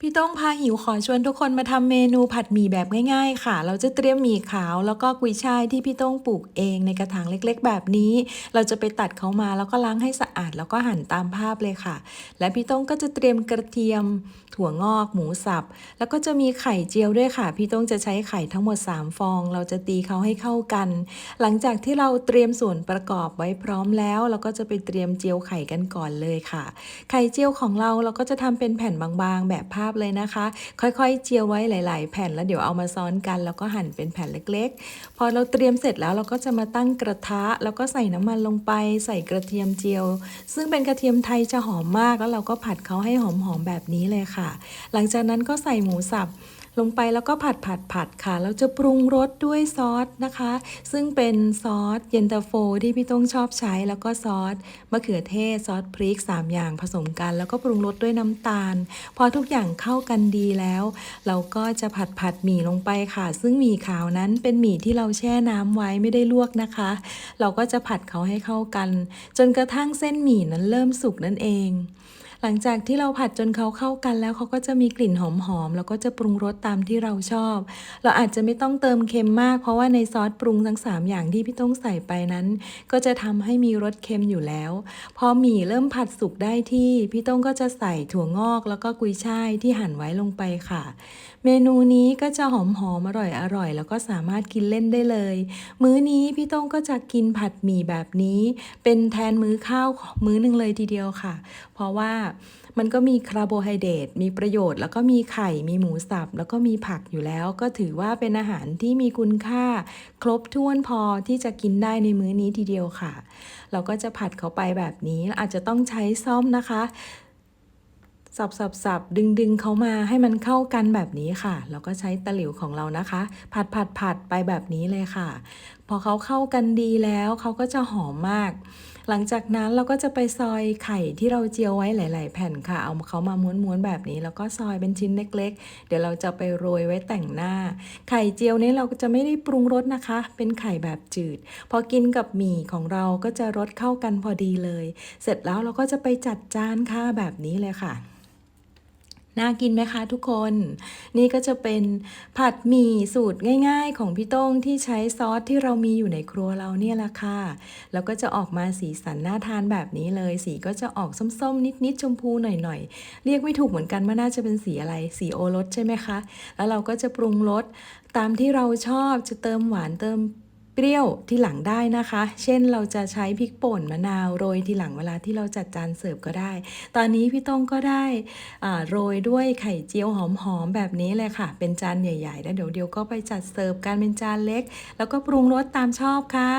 พี่ต้องพาหิวขอชวนทุกคนมาทำเมนูผัดหมี่แบบง่าย ๆ ค่ะ เราจะเตรียมหมี่ขาว แล้วก็กุยช่ายที่พี่ต้องปลูกเองในกระถางเล็กๆ แบบนี้ เราจะไปตัดเขามาแล้วก็ล้างให้สะอาดแล้วก็หั่นตามภาพเลยค่ะ และพี่ต้องก็จะเตรียมกระเทียม ถั่วงอก หมูสับ แล้วก็จะมีไข่เจียวด้วยค่ะ พี่ต้องจะใช้ไข่ทั้งหมด 3 ฟอง เราจะตีเขาให้เข้ากัน หลังจากที่เราเตรียมส่วนประกอบไว้พร้อมแล้ว เราก็จะไปเตรียมเจียวไข่กันก่อนเลยค่ะ ไข่เจียวของเราเราก็จะทำเป็นแผ่นบางๆ แบบภาพเลยนะคะ ค่อยๆ เจียวไว้หลาย ๆ แผ่นแล้วเดี๋ยวเอามาซ้อนกัน แล้วก็หั่นเป็นแผ่นเล็ก ๆ พอเราเตรียมเสร็จแล้วเราก็จะมาตั้งกระทะ แล้วก็ใส่น้ำมันลงไป ใส่กระเทียมเจียว ซึ่งเป็นกระเทียมไทยจะหอมมาก แล้วเราก็ผัดเขาให้หอมๆแบบนี้เลยค่ะ หลังจากนั้นก็ใส่หมูสับ ลงไปแล้วก็ผัดผัดผัดค่ะ เราจะปรุงรสด้วยซอสนะคะ ซึ่งเป็นซอสเย็นตาโฟที่พี่ต้องชอบใช้ แล้วก็ซอสมะเขือเทศซอสพริก 3 อย่างผสมกัน แล้วก็ปรุงรสด้วยน้ำตาล พอทุกอย่างเข้ากันดีแล้ว เราก็จะผัดผัดหมี่ลงไปค่ะ ซึ่งหมี่ขาวนั้นเป็นหมี่ที่เราแช่น้ำไว้ไม่ได้ลวกนะคะ เราก็จะผัดเขาให้เข้ากัน จนกระทั่งเส้นหมี่นั้นเริ่มสุกนั่นเอง หลังจากที่เราผัดจนเขาเข้ากันแล้วเขาก็จะมีกลิ่นหอมๆแล้วก็จะปรุงรสตามที่เราชอบ เราอาจจะไม่ต้องเติมเค็มมาก เพราะว่าในซอสปรุงทั้ง 3 อย่างที่พี่ต้องใส่ไปนั้น ก็จะทำให้มีรสเค็มอยู่แล้ว พอหมี่เริ่มผัดสุกได้ที่พี่ต้องก็จะใส่ถั่วงอก แล้วก็กุยช่ายที่หั่นไว้ลงไปค่ะ เมนูนี้ก็จะหอมหอมๆอร่อยอร่อยๆแล้วก็สามารถกินเล่นได้เลย มื้อนี้พี่ต้องก็จะกินผัดหมี่แบบนี้ เป็นแทนมื้อข้าวมื้อหนึ่งเลยทีเดียวค่ะ เพราะว่ามันก็มีคาร์โบไฮเดรตมีประโยชน์ แล้วก็มีไข่มีหมูสับ แล้วก็มีผักอยู่แล้ว ก็ถือว่าเป็นอาหารที่มีคุณค่า ครบถ้วนพอที่จะกินได้ในมื้อนี้ทีเดียวค่ะ เราก็จะผัดเขาไปแบบนี้อาจจะต้องใช้ซ่อมนะคะ สับสับสับดึงดึงเขามาให้มันเข้ากันแบบนี้ค่ะ แล้วก็ใช้ตะหลิวของเรานะคะ ผัดผัดผัดไปแบบนี้เลยค่ะ พอเขาเข้ากันดีแล้วเขาก็จะหอมมาก หลังจากนั้นเราก็จะไปซอยไข่ที่เราเจียวไว้หลาย ๆ แผ่นค่ะ เอาเขามาม้วนๆแบบนี้ แล้วก็ซอยเป็นชิ้นเล็ก ๆ เดี๋ยวเราจะไปโรยไว้แต่งหน้า ไข่เจียวนี้เราจะไม่ได้ปรุงรสนะคะ เป็นไข่แบบจืด พอกินกับหมี่ของเราก็จะรสเข้ากันพอดีเลย เสร็จแล้วเราก็จะไปจัดจานค่ะแบบนี้เลยค่ะ น่ากินไหมคะทุกคน นี่ก็จะเป็นผัดหมี่สูตรง่าย ๆ ของพี่โต้งที่ใช้ซอสที่เรามีอยู่ในครัวเราเนี่ยแหละค่ะ แล้วก็จะออกมาสีสันน่าทานแบบนี้เลย สีก็จะออกส้มๆ นิดๆ ชมพูหน่อยๆ เรียกไม่ถูกเหมือนกันว่าน่าจะเป็นสีอะไร สีโอรสใช่ไหมคะ แล้วเราก็จะปรุงรสตามที่เราชอบจะเติมหวานเติม เปรี้ยวที่หลังได้นะคะ เช่นเราจะใช้พริกป่นมะนาวโรยทีหลังเวลาที่เราจัดจานเสิร์ฟก็ได้ ตอนนี้พี่ต้องก็ได้โรยด้วยไข่เจียวหอมๆแบบนี้เลยค่ะ เป็นจานใหญ่ๆแล้วเดี๋ยวเดียวก็ไปจัดเสิร์ฟการเป็นจานเล็ก แล้วก็ปรุงรสตามชอบค่ะ